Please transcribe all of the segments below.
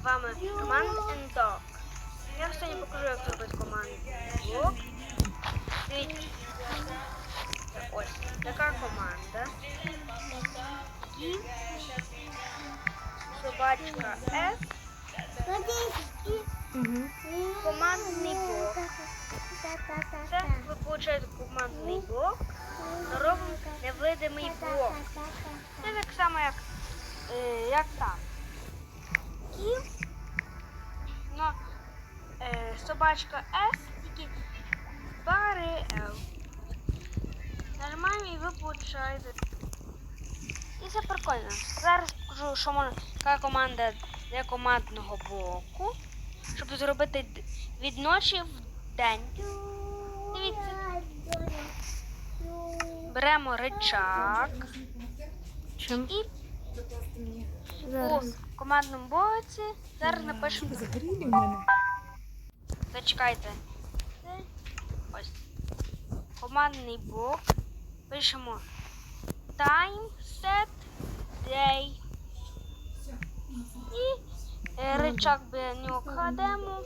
З вами Command and Dog. Я сьогодні покажу, як зробити команду. Дивіться. Ось така команда. І собачка F. Командний блок. Це ви получаєте командний блок. Робимо невидимий блок. Це так само, як, е, як там. І ну, е, собачка S, тільки пари L. Нажимаємо і ви получаєте. І це прикольно. Зараз покажу, що можна, яка команда для командного блоку, щоб зробити від ночі в день. Дивіться, беремо рычаг Чим? і Зараз. у командному блоці зараз напишемо. Загоріли в мене. Зачекайте. Ось. Командний блок. Пишемо time set day. І е, рычаг біля нього кладемо.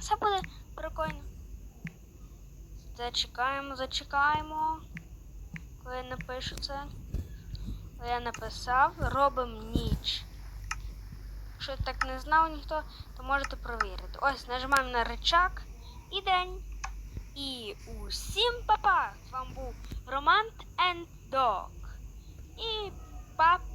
Все буде прикольно. Зачекаємо, зачекаємо. Коли напишу це. Я написав, робимо ніч. Якщо так не знав ніхто, то можете провірити. Ось нажимаємо на речак і день. І усім па-па! З вами був Роман Дог. І па-па!